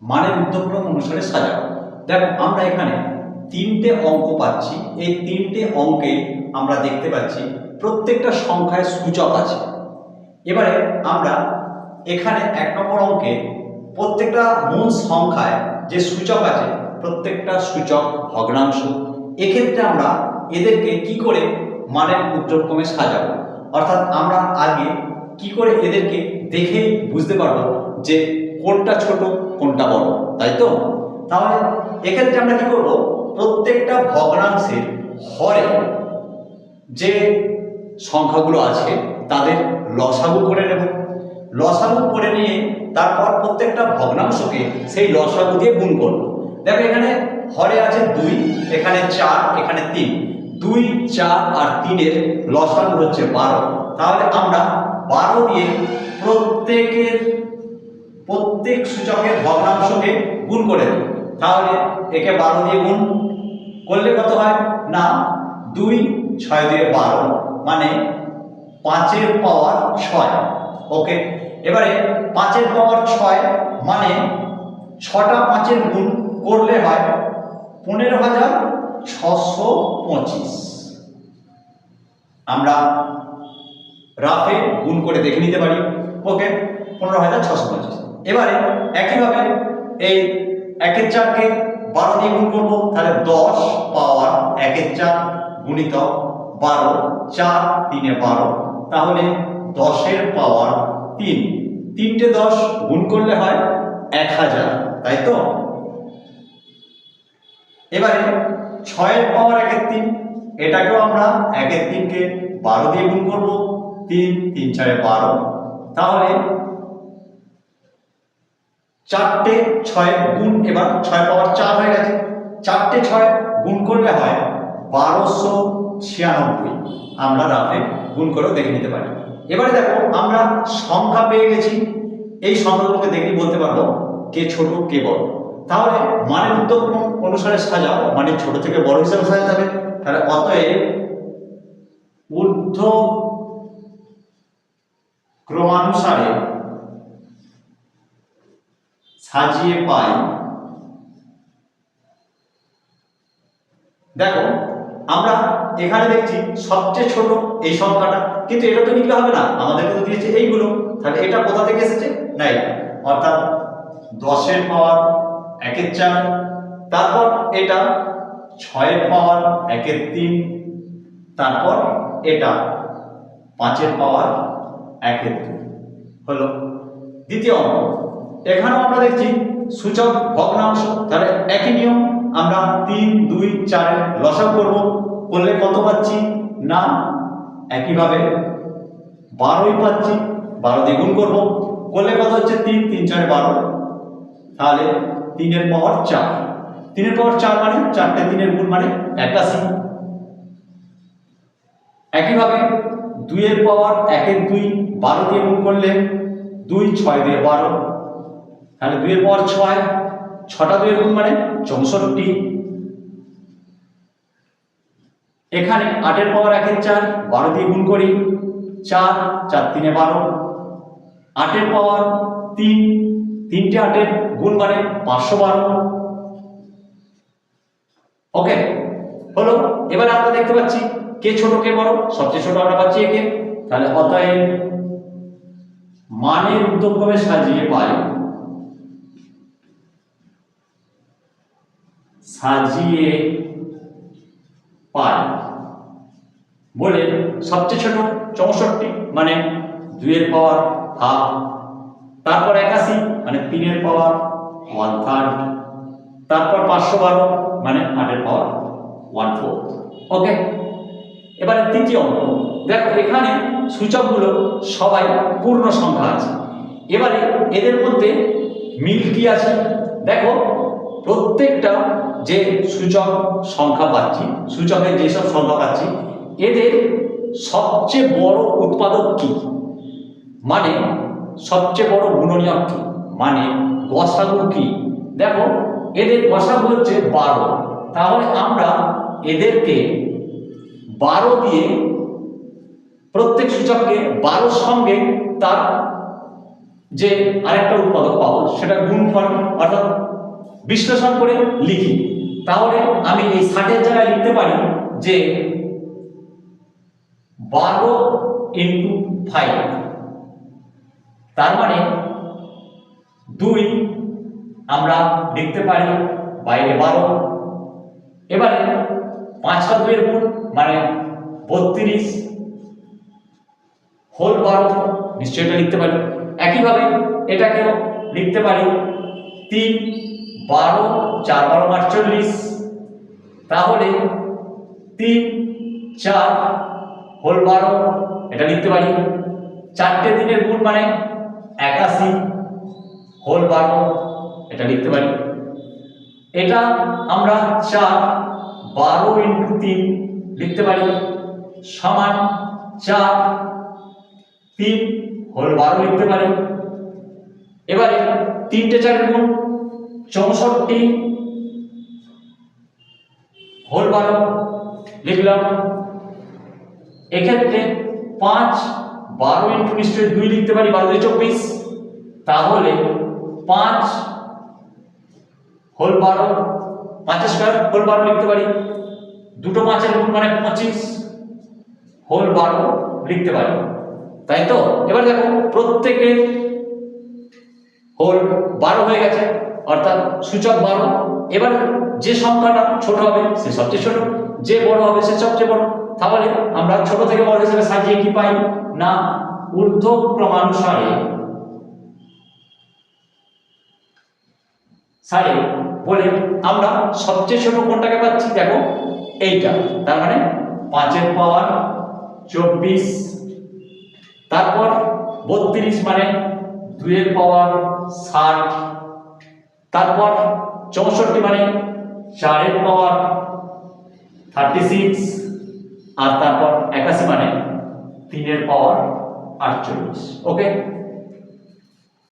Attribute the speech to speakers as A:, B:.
A: মানের উদ্যোগক্রম অনুসারে সাজাবো দেখো, আমরা এখানে তিনটে অঙ্ক পাচ্ছি। এই তিনটে অঙ্কে আমরা দেখতে পাচ্ছি প্রত্যেকটা সংখ্যায় সূচক আছে। এবারে আমরা এখানে এক নম্বর অঙ্কে প্রত্যেকটা মূল সংখ্যায় যে সূচক আছে, প্রত্যেকটা সূচক ভগ্নাংশ, এক্ষেত্রে আমরা এদেরকে কি করে মানের উদ্যোগক্রমে সাজাবো? অর্থাৎ আমরা আগে কি করে এদেরকে দেখে বুঝতে পারব যে কোনটা ছোট, কোনটা বড়, তাই তো? তাহলে এক্ষেত্রে আমরা কি করব? প্রত্যেকটা ভগ্নাংশের হরে যে সংখ্যাগুলো আছে, তাদের লসাগু করে নেব। লসাগু করে নিয়ে তারপর প্রত্যেকটা ভগ্নাংশকে সেই লসাগু দিয়ে গুণ করব। দেখো এখানে হরে আছে দুই, এখানে চার, এখানে তিন। দুই, চার আর তিনের লসাগু হচ্ছে বারো। তাহলে আমরা বারো দিয়ে প্রত্যেকের, প্রত্যেক সূচকের ভগ্নাংশকে গুণ করে দেব তাহলে একে বারো দিয়ে গুণ করলে কত হয়? না, দুই, ছয় দিয়ে বারো মানে পাঁচের পাওয়ার ছয়। ওকে, এবারে পাঁচের পাওয়ার ছয় মানে ছটা পাঁচের গুণ করলে হয় পনেরো হাজার ছশো পঁচিশ। আমরা রাফে গুণ করে দেখে নিতে পারি। ওকে, পনেরো হাজার ছশো পঁচিশ। এবারে একইভাবে এই একের চারকে বারো দিয়ে গুণ করব, তাহলে দশ পাওয়ার একের চার গুণিত বারো, চার তিনে বারো, তাহলে দশের পাওয়ার তিন। তিনটে দশ গুণ করলে হয় এক হাজার, তাই তো? এবারে ছয়ের পাওয়ার একের তিন। এটাকেও আমরা একের তিনকে বারো দিয়ে গুণ করব। তিন তিন ছয় বারো। তাহলে চারটে ছয় গুণ, এবার ছয় পাওয়ার চার হয়ে গেছে। চারটে ছয় গুণ করলে হয় বারোশো ছিয়ানব্বই। আমরা রাফে গুণ করেও দেখে নিতে পারি। এবারে দেখো, আমরা সংখ্যা পেয়ে গেছি। এই সংখ্যাগুলোকে দেখে বলতে পারব কে ছোট, কে বড়। তাহলে মানের উদ্যোগ অনুসারে সাজাও মানে ছোট থেকে বড় হিসাবে সাজাতে হবে। তাহলে অতএব ঊর্ধ্ব ক্রমানুসারে সাজিয়ে পাই। দেখো, আমরা এখানে দেখছি সবচেয়ে ছোট এই সংখ্যাটা। কিন্তু এটা তো নিতে হবে না। আমাদেরকে তো দিয়েছে এইগুলো। তাহলে এটা কোথা থেকে এসেছে? না এটা। অর্থাৎ দশের পাওয়ার একের চার, তারপর এটা ছয়ের পাওয়ার একের তিন, তারপর এটা পাঁচের পাওয়ার একের দুই হলো দ্বিতীয় অঙ্ক। এখানেও আমরা দেখছি সূচক, ভগ্নাংশ, তাহলে একই নিয়ম, আমরা তিন, দুই চারের লসক করব। করলে কত পাচ্ছি? না, একইভাবে বারোই পাচ্ছি, বারো দিয়ে গুণ করব। করলে কত হচ্ছে? তিন তিন, চারে বারো। তাহলে তিনের পাওয়ার চার। তিনের পাওয়ার চার মানে চারটে তিনের গুণ মানে একাশি। একইভাবে দুইয়ের পাওয়ার একের দুই বারো দিয়ে গুণ করলে দুই ছয় দিয়ে বারো। তাহলে দুইয়ের পাওয়ার ছয়, ছটা দুইয়ের গুণ মানে চৌষট্টি। এখানে আটের পাওয়ার একের চার, বারো দিয়ে গুণ করি, চার চার তিনে বারো। আটের পাওয়ার তিন, তিনটে আটের গুণ মানে পাঁচশো বারো। ওকে হলো, এবারে আমরা দেখতে পাচ্ছি কে ছোট, কে বড়। সবচেয়ে ছোট আমরা পাচ্ছি একে। তাহলে অতএব মানের উদ্যোগভাবে সাজিয়ে পাই? সাজিয়ে পাই। বলে সবচেয়ে ছোট চৌষট্টি মানে দুইয়ের পাওয়ার হাফ তারপর একাশি মানে তিনের পাওয়ার ওয়ান থার্ড তারপর পাঁচশো বারো মানে আটের পাওয়ার ওয়ান ফোর ওকে এবারে তৃতীয় অঙ্ক। দেখো, এখানে সূচকগুলো সবাই পূর্ণ সংখ্যা আছে। এবারে এদের মধ্যে মিল কি আছে? দেখো, প্রত্যেকটা যে সূচক সংখ্যা পাচ্ছি সূচকের যেসব সংখ্যা পাচ্ছি, এদের সবচেয়ে বড় উৎপাদক কি? মানে সবচেয়ে বড় গুণনীয়ক কি মানে গসাগু কি? দেখো, এদের গসাগু হচ্ছে বারো। তাহলে আমরা এদেরকে বারো দিয়ে প্রত্যেক সূচককে বারোর সঙ্গে তার যে আরেকটা উৎপাদক পাবো, সেটা গুণফল অর্থাৎ বিশ্লেষণ করে লিখি। তাহলে আমি এই ষাটের জায়গায় লিখতে পারি যে বারো ইন্টু ফাইভ তার মানে দুই আমরা লিখতে পারি বাইরে বারো। এবারে পাঁচটা দুইয়ের গুণ মানে বত্রিশ হোল বারো, নিশ্চয়ই এটা লিখতে পারি। একইভাবে এটাকেও লিখতে পারি তিন বারো, চার বারো আটচল্লিশ। তাহলে তিন চার হোল বারো, এটা লিখতে পারি। চারটে দিনের গুণ মানে একাশি, হোল বারো, এটা লিখতে পারি। এটা আমরা চার, বারো ইন্টু তিন লিখতে পারি। সমান চার, তিন, হোল বারো লিখতে পারি। এবারে তিনটে চারের গুণ, চৌষট্টি, হোল বারো লিখলাম। এক্ষেত্রে পাঁচ বারো ইন্টু নিশ্চয়ই দুই লিখতে পারি, বারো দুই চব্বিশ। তাহলে পাঁচ হোল বারো, পাঁচের স্কোয়ার হোল বারো লিখতে পারি। দুটো পাঁচের গুণ মানে পঁচিশ হোল বারো লিখতে পারি। তাই তো? এবার দেখো, প্রত্যেকের হোল বারো হয়ে গেছে, অর্থাৎ সূচক বারো। এবার যে সংখ্যাটা ছোট হবে, সে সবচেয়ে ছোট, যে বড় হবে, সে সবচেয়ে বড়। তাহলে আমরা ছোট থেকে বড় হিসেবে সাজিয়ে কি পাই? না, ঊর্ধ্ব ক্রমানুসারে। সারে, বলে আমরা সবচেয়ে ছোট কোনটাকে পাচ্ছি? দেখো, এইটা। তার মানে পাঁচের পাওয়ার চব্বিশ। তারপর বত্রিশ মানে দুইয়ের পাওয়ার ষাট। তারপর চৌষট্টি মানে চারের পাওয়ার থার্টি সিক্স। আর তারপর একাশি মানে তিনের পাওয়ার আটচল্লিশ ওকে